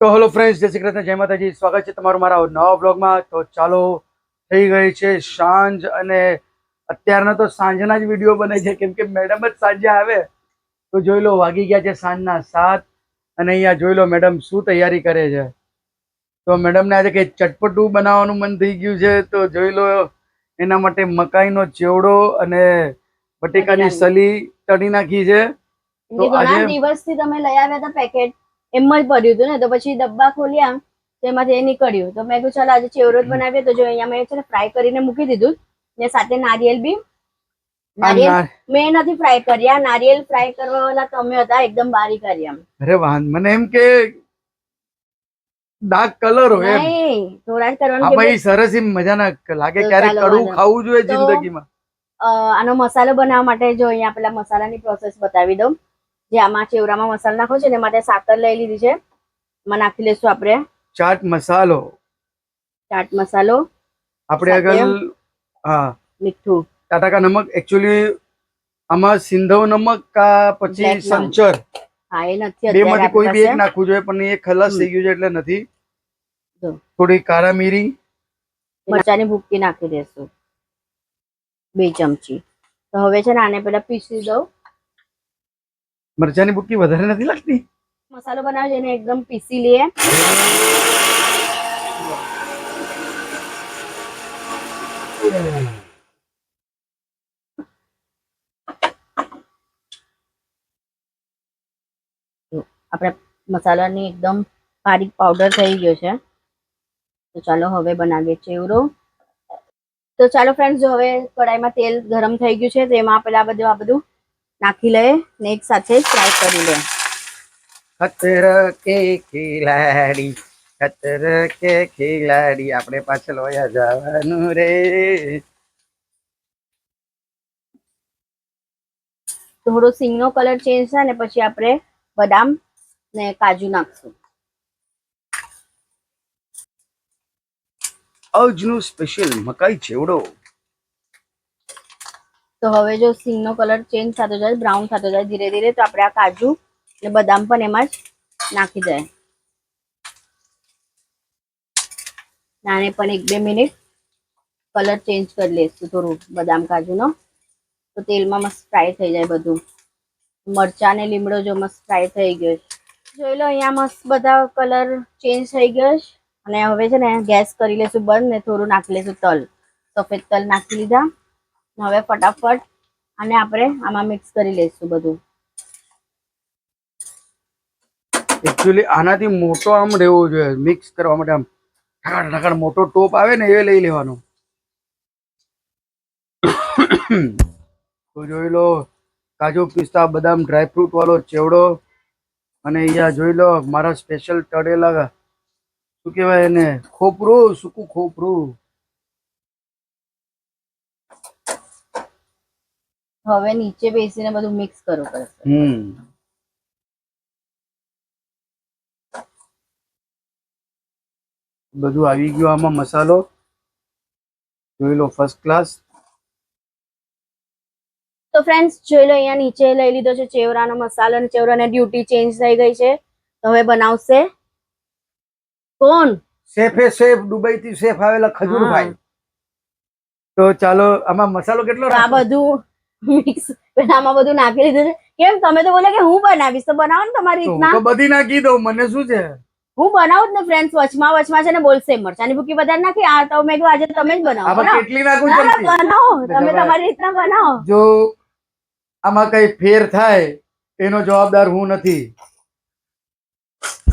તો hello friends જય શ્રી કૃષ્ણ જય માતાજી. સ્વાગત છે તમારું મારા નવા બ્લોગમાં તો ચાલો થઈ ગઈ છે સાંજ અને અત્યારના તો સાંજના જ વીડિયો બને છે. કેમ કે મેડમ જ સાંજે આવે. તો જોઈ લો વાગી ગયા છે સાંજના સાત અને અહીંયા જોઈ લો મેડમ શું તૈયારી કરે છે. તો મેડમને આજે કંઈ ચટપટું બનાવવાનું મન થઈ ગયું છે. તો જોઈ લો એના માટે મકાઈનો ચેવડો અને બટેકાની સલી તળી નાખી છે. તો આજે- દિવસથી તમે લઈ આવ્યા હતા પેકેટ એમ જ ભર્યું હતું ને તો પછી ડબ્બા ખોલ્યા તેમાંથી એ નીકળ્યું. તો મેં કીધું ચાલ આજે ચેવરો બનાવીએ. તો જો અહીંયા મેં છે ને ફ્રાય કરીને મૂકી દીધું. ને સાથે નારિયેલ બી. નારિયેલ મેં નથી ફ્રાય કર્યા. નારિયેલ ફ્રાય કરવા વાળા તમે હતા એકદમ બારીક કર્યા અરે વાંધ મને એમ કે ડાર્ક કલર હોય નહીં થોડા કરવાનું ભાઈ સરસ એમ મજાના લાગે ક્યારેક કડવું ખાવું જોઈએ જિંદગીમાં. આનો મસાલો બનાવવા માટે જો અહીંયા પેલા મસાલાની પ્રોસેસ બતાવી દઉં. જે આમાં ચેવરામાં મસાલો નાખો છે ને માટે સાકર લઈ લીધી છે. એમાં નાખી લઈશું આપણે. ચાટ મસાલો. ચાટ મસાલો આપણે આગળ હા. મીઠું. ટાટા નમક એકચ્યુઅલી આમાં સિંધવ નમક કા પછી સંચર? હા એ નથી બે માંથી કોઈ બી એક નાખવું જોઈએ પણ એ ખલાસ થઈ ગયું છે એટલે નથી. થોડી કાળા મીરી મરચાની ભૂકી નાખી દેશું. બે ચમચી. તો હવે છે ને આને પેલા પીસી દઉં. મરચાની બુટકી વધારે નથી લાગતી? મસાલો બનાવે છે એને એકદમ પીસી લઈએ આપણે મસાલાની એકદમ બારીક પાવડર થઈ ગયો છે. તો ચાલો હવે બનાવીએ ચેવડો. તો ચાલો ફ્રેન્ડ્સ જો હવે કડાઈમાં તેલ ગરમ થઈ ગયું છે, તો એમાં પેલા બધું, આ બધું નાખી લઈએ ને એક સાથે ફ્રાય કરી લઈએ ખતર કે ખિલાડી ખતર કે ખિલાડી આપણે પાછળ વયા જવાનું રે. થોડો સિંગનો કલર ચેન્જ થાય ને પછી આપણે બદામ ને કાજુ નાખશું. અજનું સ્પેશિયલ મકાઈ ચેવડો. તો હવે જો સિંગનો કલર ચેન્જ થતો જાય, બ્રાઉન થતો જાય ધીરે ધીરે, તો આપણે આ કાજુ અને બદામ પણ એમાં જ નાખી જાય નાને પણ એક બે મિનિટ કલર ચેન્જ કરી લઈશું થોડું બદામ કાજુનો. તો તેલમાં મસ્ત ફ્રાય થઈ જાય બધું. મરચાં ને લીમડો જો મસ્ત ફ્રાય થઈ ગયો જોઈ લો, અહીંયા મસ્ત બધા કલર ચેન્જ થઈ ગયો અને હવે છે ને ગેસ કરી લઈશું બંધ ને થોડું નાખી લેશું તલ. સફેદ તલ નાખી લીધા. હવે ફટાફટ અને આપણે આમાં મિક્સ કરી લઈશું બધું. એકચ્યુઅલી આનાથી મોટો આમ રહેવો જોઈએ મિક્સ કરવા માટે આમ ઠકાડ ઠકાડ મોટો ટોપ આવે ને એ લઈ લેવાનો. તો જોઈ લો, કાજુ પિસ્તા, બદામ ડ્રાયફ્રૂટ વાળો ચેવડો અને અહીંયા જોઈ લો મારા સ્પેશિયલ તળેલા, શું કહેવાય એને, ખોપરું, સૂકું ખોપરું. હવે નીચે બેસીને બધું મિક્સ કરવું પડશે. હમ. બધું આવી ગયું આમાં મસાલો. જોઈ લો ફર્સ્ટ ક્લાસ તો ફ્રેન્ડ્સ જોઈ લો અહીંયા નીચે લઈ લીધો છે ચેવરાનો મસાલો અને ચેવરાને ડ્યુટી ચેન્જ થઈ ગઈ છે. તો હવે બનાવશે કોણ? શેફે શેફ દુબઈ થી શેફ આવેલા ખજૂરભાઈ. તો ચાલો આમાં મસાલો કેટલો આ બધું મિક્સ આમાં બધું નાખી લીધું છે. કેમ? તમે તો બોલે કે હું બનાવીશ. તો બનાવો ને તમારી રીતના. તો બધી નાખી દઉં. મને શું છે? હું બનાવું જ ને ફ્રેન્ડ્સ વચમાં વચમાં છે ને બોલશે મરચાની ભૂકી વધારે નાખી. આ તો મેં આજે તમે જ બનાવો. કેટલી નાખું બનાવો. તમે તમારી રીતના બનાવો. જો આમાં કઈ ફેર થાય એનો જવાબદાર હું નથી.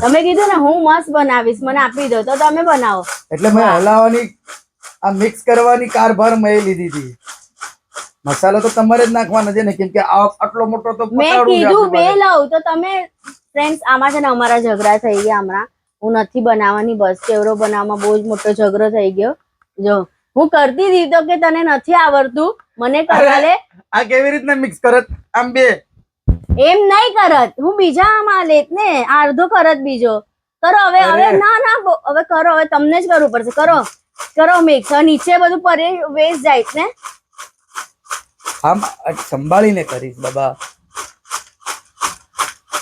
તમે કીધું ને હું મસ્ત બનાવીશ. મને આપી દો. તો તમે બનાવો. એટલે મેં હલાવવાની આ મિક્સ કરવાની કારભાર મેં લીધી હતી. મસાલો તો તમારે જ નાખવાનો છે ને કેમ કે આટલો મોટો તો મેં કીધું બે લઉં તો તમે ફ્રેન્ડ્સ આમાં છે ને અમારા ઝઘડા થઈ ગયા હમણાં. હું નથી બનાવવાની બસ ચેવડો બનાવવામાં બહુ જ મોટો ઝઘડો થઈ ગયો. જો હું કરતી હતી તો કે તને નથી આવડતું. મને કરાલે આ કેવી રીતના મિક્સ કરત? આમ બે. એમ નહીં કરત. હું બીજા આમાં લેત ને અડધો કરત બીજો. કરો હવે હવે ના ના હવે કરો હવે તમને જ કરવું પડશે. કરો કરો મિક્સ નીચે બધું પરે વેસ્ટ જાય છે ને. આમ સંભાળીને કરીશ બાબા.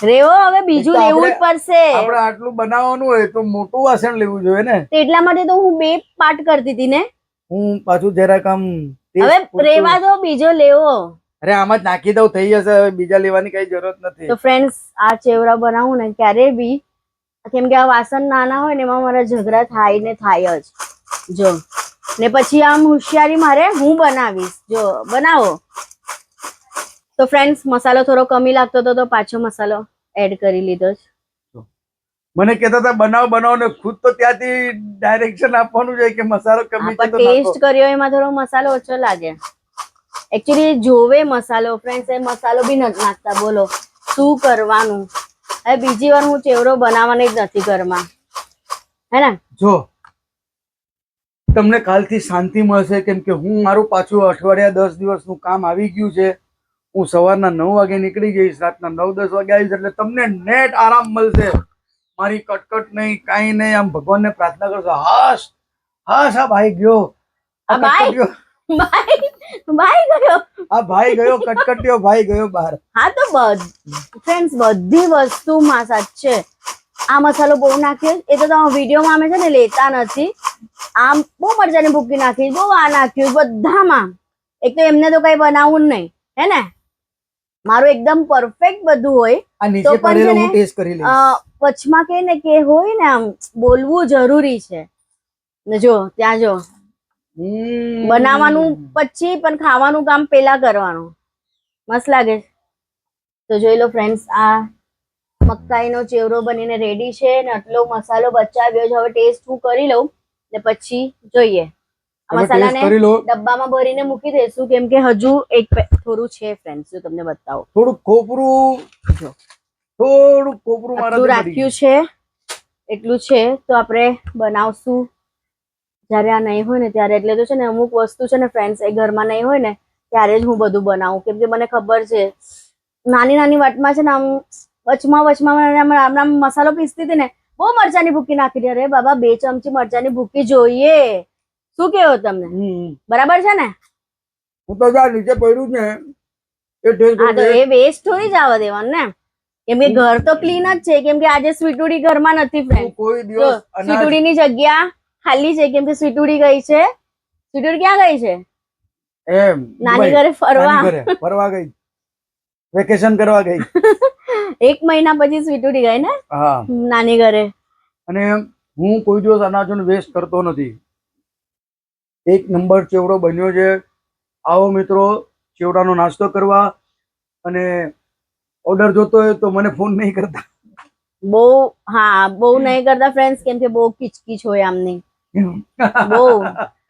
રેવો હવે બીજું લેવું જ પડશે. આપણે આટલું બનાવવાનું હોય તો મોટું વાસણ લેવું જોઈએ ને. એટલા માટે તો હું બે પાર્ટ કરતી હતી ને. હું પાછું જરાક આમ હવે રેવા દો બીજો લેવો. અરે આમાં જ નાખી દઉં થઈ જશે હવે બીજા લેવાની કઈ જરૂરત નથી. તો ફ્રેન્ડ્સ આ ચેવડા બનાવું ને ક્યારે બી. કેમ કે આ વાસણ નાના હોય ને એમાં મારા ઝઘડા થાય ને થાય જ. જો. ને પછી આમ હોશિયારી મારે હું બનાવીશ. જો બનાવો. તો ફ્રેન્ડ્સ મસાલો થોડો કમી લાગતો હતો તો પાછો મસાલો એડ કરી લીધો છે. મને કહેતા હતા બનાવ બનાવ. ને ખુદ તો ત્યાંથી ડાયરેક્શન આપવાનું છે કે મસાલો કમી છે તો ટેસ્ટ કર્યો એમાં થોડો મસાલો ઓછો લાગે. એકચ્યુઅલી જોવે મસાલો. ફ્રેન્ડ્સ એ મસાલો બી નથી નાખતા. બોલો શું કરવાનું? હવે બીજી વાર હું ચેવડો બનાવવાની જ નથી ઘરમાં. હે ને? જો તમને કાલથી શાંતિ મળશે કેમ કે હું મારું પાછું અઠવાડિયા દસ દિવસનું કામ આવી ગયું છે. હું સવારના નવ વાગે નીકળી જઈશ રાતના નવ દસ વાગે આવીશ એટલે તમને નેટ આરામ મળશે. મારી કટકટ નહીં કાંઈ નહીં આમ ભગવાનને પ્રાર્થના કરશો હાશ હાશ આ ભાઈ ગયો. આ ભાઈ? ગયો? ભાઈ ગયો કટકટ્યો ભાઈ ગયો બહાર. હા તો ફ્રેન્ડ્સ બધી સાચ સાચે આ મસાલો બહુ નાખ્યો એ તો તમે વિડીયોમાં અમે છે ને લેતા નથી. આમ બહુ મરચાની ભૂકી નાખી બહુ આ નાખ્યું બધામાં. એક તો એમને તો કઈ બનાવવું નહીં હે ને? મારું એકદમ પરફેક્ટ બધું હોય. તો પણ છે ને, વચમાં કે ને કે હોય ને આમ બોલવું જરૂરી છે. ને જો ત્યાં જો. બનાવવાનું પછી પણ ખાવાનું કામ પેલા કરવાનું. મસ્ત લાગે. તો જોઈ લો ફ્રેન્ડ્સ આ મકાઈનો ચેવરો બનીને રેડી છે ને આટલો મસાલો બચાવ્યો છે. હવે ટેસ્ટ હું કરી લઉં ને પછી જોઈએ. મસાલાને ડબ્બામાં ભરીને મૂકી દઈશું કેમ કે હજુ એક થોડું છે ફ્રેન્ડ્સ જો તમને બતાવો. થોડું કોપરું જો. થોડું કોપરું આટલું રાખ્યું છે. એટલું છે. તો આપણે બનાવશું. જ્યારે આ નહીં હોય ને ત્યારે એટલે તો છે ને અમુક વસ્તુ છે ને ફ્રેન્ડ્સ એ ઘરમાં નહીં હોય ને ત્યારે જ હું બધું બનાવું. કેમ કે મને ખબર છે. નાની નાની વાતમાં છે ને આમ વચમાં વચમાં આમ મસાલો પીસતી હતી ને બહુ મરચાની ભૂકી નાખી દે અરે બાબા બે ચમચી મરચાની ભૂકી જોઈએ. શું કેવો તમને? બરાબર છે ને? હું તો જા નીચે પડ્યું ને એ હા તો એ વેસ્ટ થોડી જવા દેવાનું ને. કેમ કે ઘર તો ક્લીન જ છે. કેમ કે આજે સ્વીટુડી ઘરમાં નથી ફ્રેન્ડ કોઈ દિવસ સ્વીટુડીની જગ્યા ખાલી છે. કેમ કે સ્વીટુડી ગઈ છે. સ્વીટુડી ક્યાં ગઈ છે? એમ નાની ઘરે ફરવા. ફરવા ગઈ. વેકેશન કરવા ગઈ. એક મહિના પછી સ્વીટુડી ગઈ ને? હા. નાની ઘરે. અને હું કોઈ દિવસ અનાજોને વેસ્ટ કરતો નથી. એક નંબર ચેવડો બન્યો છે. આવો મિત્રો ચેવડાનો નાસ્તો કરવા અને ઓર્ડર જોતો હોય તો મને ફોન નહીં કરતા. બહુ હા બહુ નહીં કરતા ફ્રેન્ડ્સ કેમ કે બહુ કિચકિચ હોય આમની. બહુ.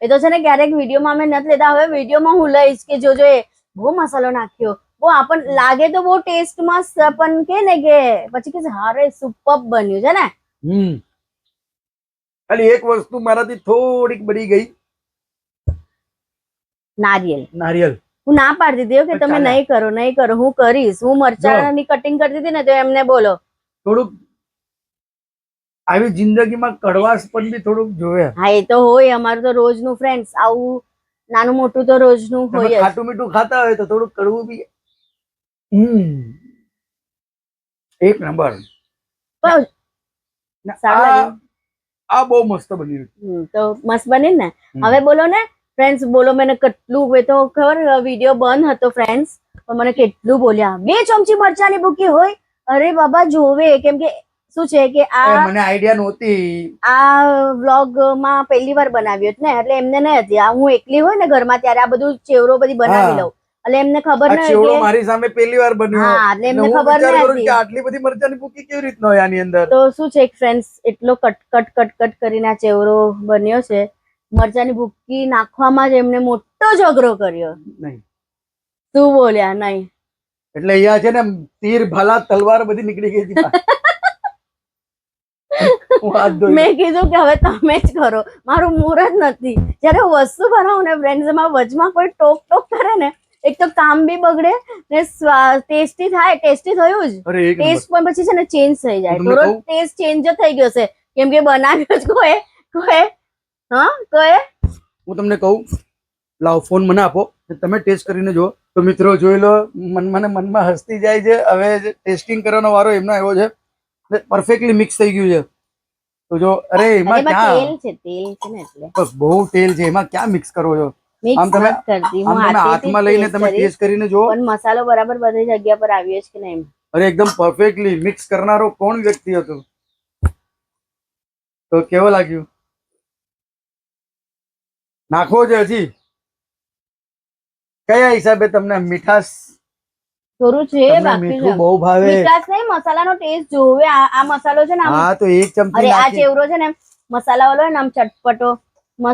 એ તો છે ને ક્યારેક વિડીયોમાં અમે નથી લેતા. હવે વિડીયોમાં હું લઈશ કે જોજો એ બહુ મસાલો નાખ્યો. બહુ આપણ લાગે તો બહુ ટેસ્ટમાં પણ કે ને કે પછી કે હારે સુપર બન્યું છે ને? હમ. ખાલી એક વસ્તુ મારાથી થોડીક બળી ગઈ. નારિયેલ. નારિયેલ. હું ના પાડતી હતી કે તમે. નહીં કરો નહીં કરો હું કરીશ. હું મરચાની કટિંગ કરતી હતી ને તો એમને બોલો. થોડુંક આવી જિંદગીમાં કડવાશ પણ બી થોડુંક જોવે. હા એ તો હોય અમારું તો રોજનું ફ્રેન્ડ્સ આવું નાનું મોટું તો રોજનું હોય ખાટું મીઠું ખાતા હોય તો થોડુંક કડવું બી હમ. એક નંબર. આ બહુ મસ્ત બની તો મસ્ત બની ને? હવે બોલો ને ફ્રેન્ડ્સ બોલો મને કેટલું મેં તો ખબર વીડિયો બંધ હતો ફ્રેન્ડ્સ પણ મને કેટલું બોલ્યા. બે ચમચી મરચાની ભૂકી હોય. અરે બાબા જોવે. કેમ કે શું છે કે આ મને આઈડિયા નહોતી. આ વ્લોગમાં પહેલી વાર બનાવ્યો ને એટલે એમને નહીં હતી. આ હું એકલી હોય ને ઘરમાં ત્યારે આ બધું ચેવરો બધી બનાવી. લઉં. એટલે એમને ખબર ન ચેવડો મારી સામે પહેલી વાર બન્યો. હા એટલે એમને ખબર ન હતી. કે આટલી બધી મરચાની ભૂકી કેવી રીતનો હોય આની અંદર? તો શું છે ફ્રેન્ડ્સ એટલો કટ કટ કટ કટ કરીને આ ચેવરો બન્યો છે. મરચાની ભૂકી નાખવામાં જ એમને મોટો ઝઘડો કર્યો. નહીં. શું બોલ્યા? નહીં. એટલે અહીંયા છે ને તીર ભાલા તલવાર બધી નીકળી ગઈ હતી મેં કીધું કે હવે તમે જ કરો. મારું મુહૂર્ત જ નથી. જ્યારે હું વસ્તુ બનાવું ને ફ્રેન્ડ્સ એમાં વચમાં કોઈ ટોક ટોક કરે ને એક તો કામ બી બગડે ને ટેસ્ટી થાય ટેસ્ટી થયું જ. ટેસ્ટ પણ પછી છે ને ચેન્જ થઈ જાય. થોડો ટેસ્ટ ચેન્જ જ થઈ ગયો છે. કેમ કે બનાવ્યો જ કોઈ કોઈ હા કોઈ. હું તમને કહું લાવ ફોન મને આપો. તમે ટેસ્ટ કરીને જુઓ. તો મિત્રો જોઈ લો મન મને મનમાં હસતી જાય છે. હવે ટેસ્ટિંગ કરવાનો વારો એમનો આવ્યો છે. પરફેક્ટલી મિક્સ થઈ ગયું છે. તો જો અરે એમાં ક્યાં? તેલ છે તેલ છે ને એટલે. બસ બહુ તેલ છે. એમાં ક્યાં મિક્સ કરો છો? આમ તમે- આમ તમે હાથમાં લઈને તમે ટેસ્ટ કરીને જુઓ. પણ મસાલો બરાબર બધી જગ્યા પર આવ્યો છે કે નહીં અરે એકદમ પરફેક્ટલી મિક્સ કરનારો કોણ વ્યક્તિ હતો? તો કેવો લાગ્યું? નાખવો છે હજી. કયા હિસાબે તમને મીઠાશ? થોડું છે બાકી બહુ ભાવે. નહીં મસાલાનો ટેસ્ટ જોવે. આ મસાલો છે ને હા તો એક ચમચી અરે આ ચેવરો છે ને મસાલા વાળો ને આમ ચટપટો.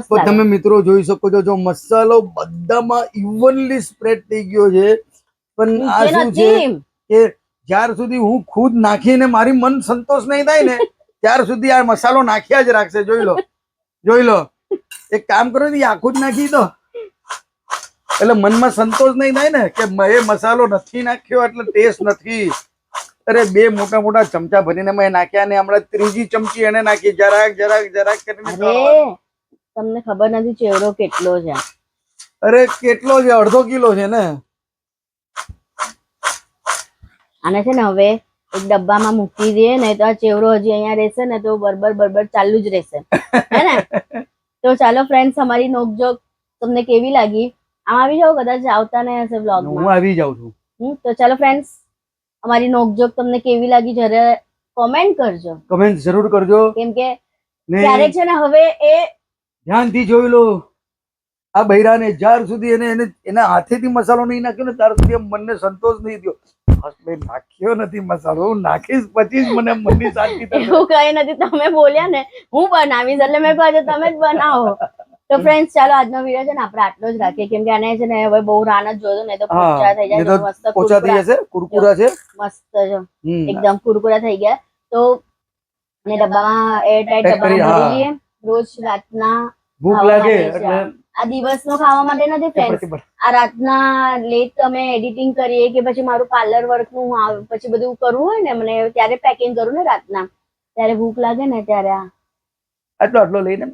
તો તમે મિત્રો જોઈ શકો છો જો મસાલો બધામાં ઇવનલી સ્પ્રેડ થઈ ગયો છે. પણ આ શું છે કે જ્યાર સુધી હું ખુદ નાખીને મારી મન સંતોષ નહીં થાય ને ત્યાર સુધી આ મસાલો નાખ્યા જ રાખશે. જોઈ લો જોઈ લો. એક કામ કરો ને આખું જ નાખી દો. એટલે મનમાં સંતોષ નહીં થાય ને કે મ- એ મસાલો નથી નાખ્યો એટલે ટેસ્ટ નથી. અરે બે મોટા મોટા ચમચા ભરીને મેં નાખ્યા ને હમણાં ત્રીજી ચમચી એને નાખી. જરાક જરાક જરાક કરીને તમને ખબર નથી ચેવડો કેટલો છે. અરે કેટલો છે? અડધો કિલો છે ને? આને છે ને હવે એક ડબ્બામાં મૂકી દઈએ ને તો આ ચેવડો હજી અહીંયા રહેશે ને તો બરબર બરબર ચાલુ જ રહેશે. હે ને? તો ચાલો ફ્રેન્ડ્સ અમારી નોકજોક તમને કેવી લાગી? આમ આવી જાઓ કદાચ આવતા નહીં હશે હું આવી જાઉં છું. તો ચાલો ફ્રેન્ડ્સ અમારી નોકજોક તમને કેવી લાગી જરા કોમેન્ટ કરજો. કમેન્ટ જરૂર કરજો. કેમ કે ક્યારેક છે ને હવે એ ધ્યાનથી જોઈ લો. આ બૈરાને જ્યાર સુધી એને એને એના હાથેથી મસાલો નહીં નાખ્યો ને ત્યાર સુધી મનને સંતોષ નહીં થયો. નાખ્યો નથી મસાલો. હું નાખીશ પછી જ મને મનની શાંતિ એવું કઈ નથી. તમે બોલ્યા ને હું બનાવીશ. એટલે મેં કહ્યું તમે જ બનાવો. તો ફ્રેન્ડ્સ ચાલો આજનો વીડિયો છે ને આપણે આટલો જ રાખીએ. કેમ કે આને છે ને હવે બહુ રાન જ જોયો ને તો પોચા થઈ જાય મસ્ત ઓછા થઈ જશે કુરકુરા. છે. મસ્ત છે એકદમ કુરકુરા થઈ ગયા. તો ને ડબ્બામાં એર ટાઈટ ડબ્બામાં ભરી લઈએ રોજ રાતના ભૂખ લાગે એટલે આ દિવસનો ખાવા માટે નથી ફ્રેન્ડ આ રાતના લેટ તમે એડિટિંગ કરીએ કે પછી મારું પાર્લર વર્કનું પછી બધું કરવું હોય ને મને ત્યારે પેકિંગ કરું ને રાતના. ત્યારે ભૂખ લાગે ને ત્યારે આ આટલો આટલો લઈને.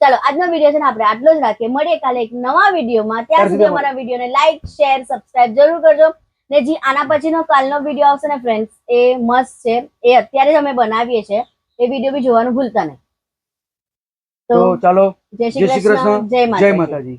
ચાલો આજનો વીડિયો છે ને આપણે આટલો જ રાખીએ. મળીએ કાલે એક નવા વિડીયોમાં ત્યાં સુધી અમારા વિડીયોને લાઈક શેર સબસ્ક્રાઇબ જરૂર કરજો. ને જે આના પછીનો કાલનો વીડિયો આવશે ને ફ્રેન્ડ્સ એ મસ્ત છે. એ અત્યારે જ અમે બનાવીએ છીએ. એ વીડિયો બી જોવાનું ભૂલતા નહીં. તો ચાલો જય શ્રી કૃષ્ણ જય જય માતા માતાજી.